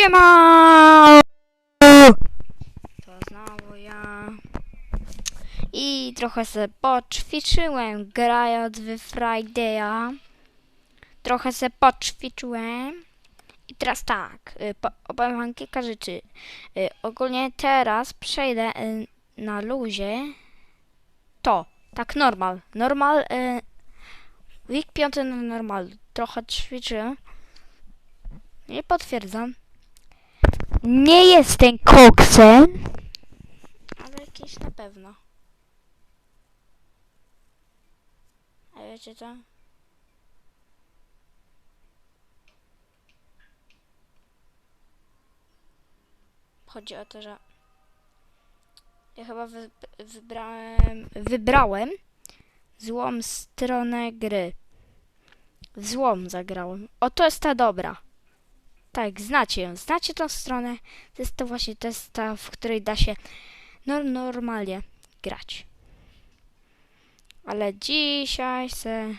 Siema! To znowu ja. I trochę se poćwiczyłem grając w Friday'a. Trochę se poćwiczyłem. I teraz tak, y, po- opowiem wam kilka rzeczy. Y, Ogólnie teraz przejdę y, na luzie. To, tak normal. Normal, week piąty na normal. Trochę ćwiczyłem. Nie potwierdzam. Nie jestem koksem. Ale jakiś na pewno. A wiecie co? Chodzi o to, że ja chyba wy, wybrałem, wybrałem złą stronę gry. W złą zagrałem. O, to jest ta dobra. Tak, znacie ją. Znacie tą stronę. To jest to właśnie, to jest ta, w której da się no, normalnie grać. Ale dzisiaj se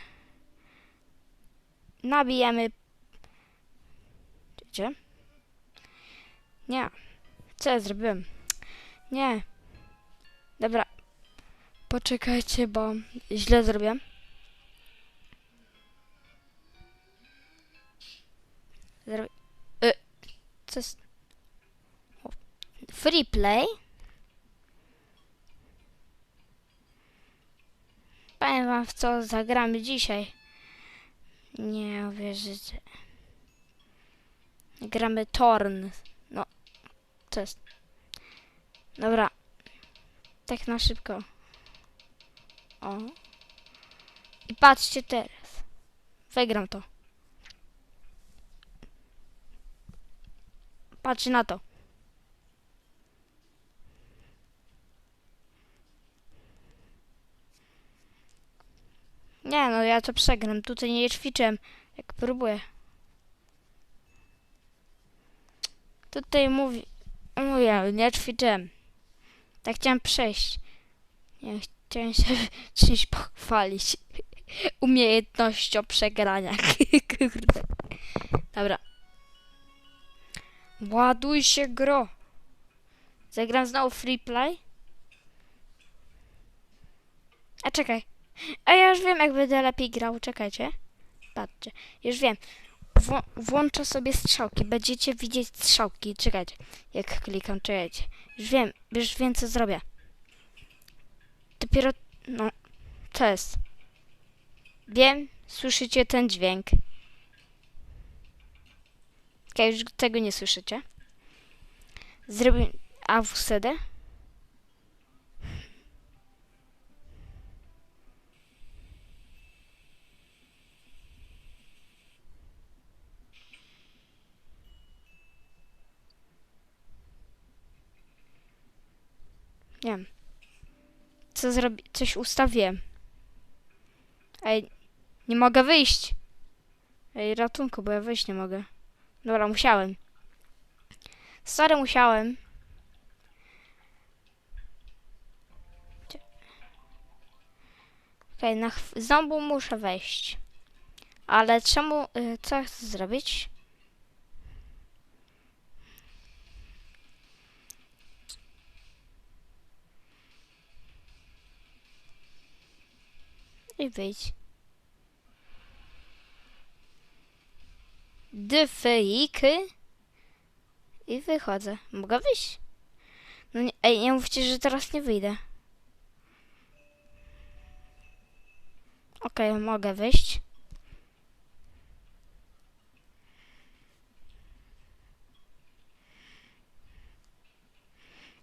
nabijemy... Gdzie? Nie. Co ja zrobiłem? Nie. Dobra. Poczekajcie, bo źle zrobiłem. Zrobię... Co jest... Free play? Powiem wam w co zagramy dzisiaj. Nie uwierzycie. Gramy Torn. No, co jest? Dobra. Tak na szybko. O. I patrzcie teraz. Wygram to. Patrz na to. Nie no, ja to przegram. Tutaj nie ćwiczyłem. Jak próbuję. Tutaj mówi... Mówię, nie ćwiczyłem. Tak chciałem przejść. Nie chciałem się czymś pochwalić. Umiejętnością przegrania. Dobra. Ładuj się gro. Zagram znowu free play. A czekaj. A ja już wiem, jak będę lepiej grał. Czekajcie. Patrzcie. Już wiem. Wło- włączę sobie strzałki. Będziecie widzieć strzałki. Czekajcie. Jak klikam, czekajcie. Już wiem. Już wiem, co zrobię. Dopiero... No. Co jest? Wiem. Słyszycie ten dźwięk. Okej, już tego nie słyszycie. Zrobię AWSD. Nie wiem. Co zrobi... Coś ustawiłem. Ej, nie mogę wyjść. Ej, ratunku, bo ja wyjść nie mogę. Dobra, musiałem. Sorry, musiałem. Okej, na chw- znowu muszę wejść. Ale czemu... Y, co ja chcę zrobić? I wyjdź. Dyfyjky. I wychodzę. Mogę wyjść? No nie, ej, nie mówcie, że teraz nie wyjdę. Okej, mogę wyjść.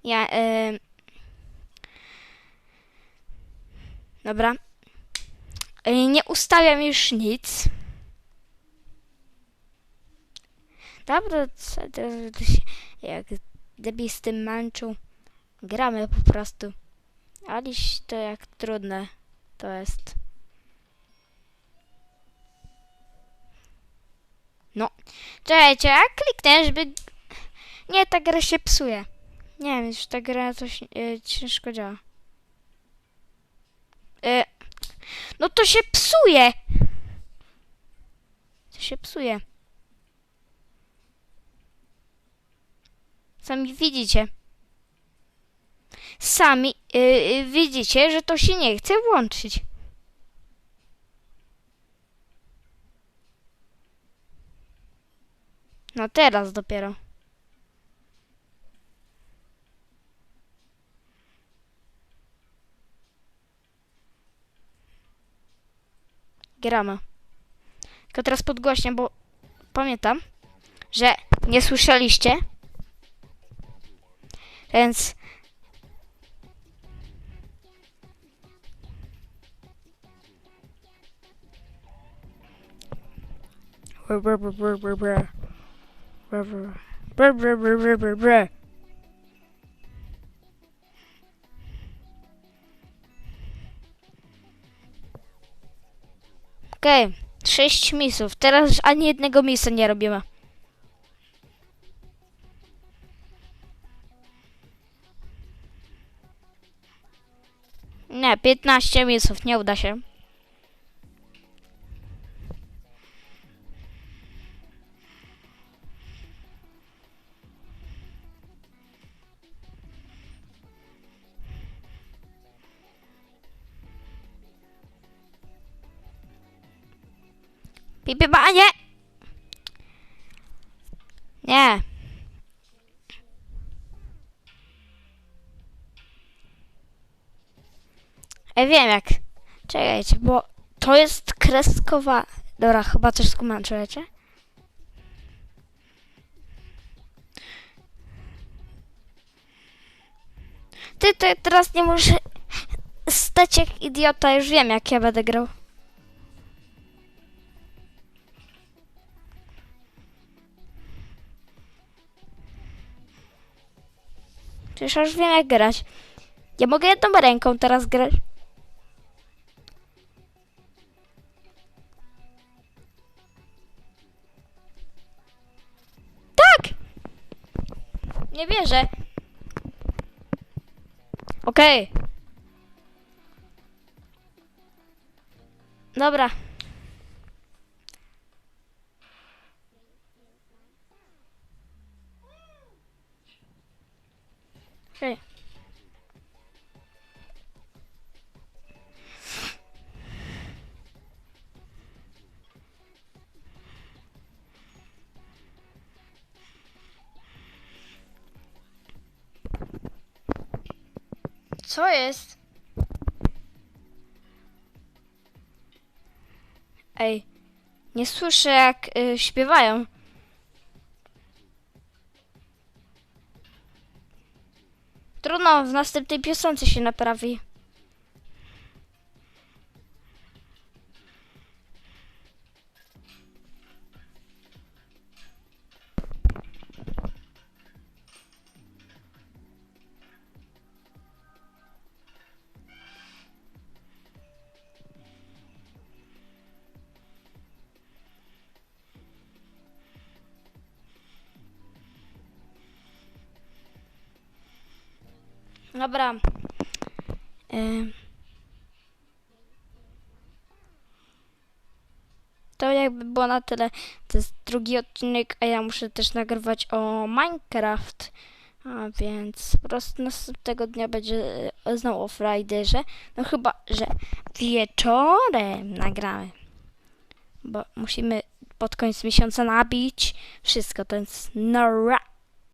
Ja. Dobra. Nie ustawiam już nic. Dobra, to, się, jak debil z tym męczył. Gramy po prostu. Aliś to jak trudne to jest. No. Czekajcie, jak kliknę, żeby... Nie, ta gra się psuje. Nie wiem, już ta gra coś e, ciężko działa. E, no to się psuje! To się psuje. Sami widzicie. Sami y, y, widzicie, że to się nie chce włączyć. No teraz dopiero. Gramy. Tylko teraz podgłośnie, bo pamiętam, że nie słyszeliście. Więc Brr, brr, brr, brr, brr, brr. Brr, brr. Brr, brr, brr. Okej, sześć misów. Teraz ani jednego misa nie robimy. Nie, 15 misów, nie uda się. Pipi, nie! Nie. Ja wiem jak. Czekajcie, bo to jest kreskowa. Dobra, chyba coś skumam, czekajcie. Ty, ty teraz nie możesz stać jak idiota, już wiem jak ja będę grał. Przecież już wiem jak grać. Ja mogę jedną ręką teraz grać. Nie wierzę. Okej. Dobra. Co jest? Ej, nie słyszę jak y, śpiewają. Trudno, w następnej piosence się naprawi. Dobra. Ym. To jakby było na tyle. To jest drugi odcinek, a ja muszę też nagrywać o Minecraft. A więc po prostu następnego dnia będzie e, znowu o Friday'że. No chyba, że wieczorem nagramy. Bo musimy pod koniec miesiąca nabić wszystko, to jest nara.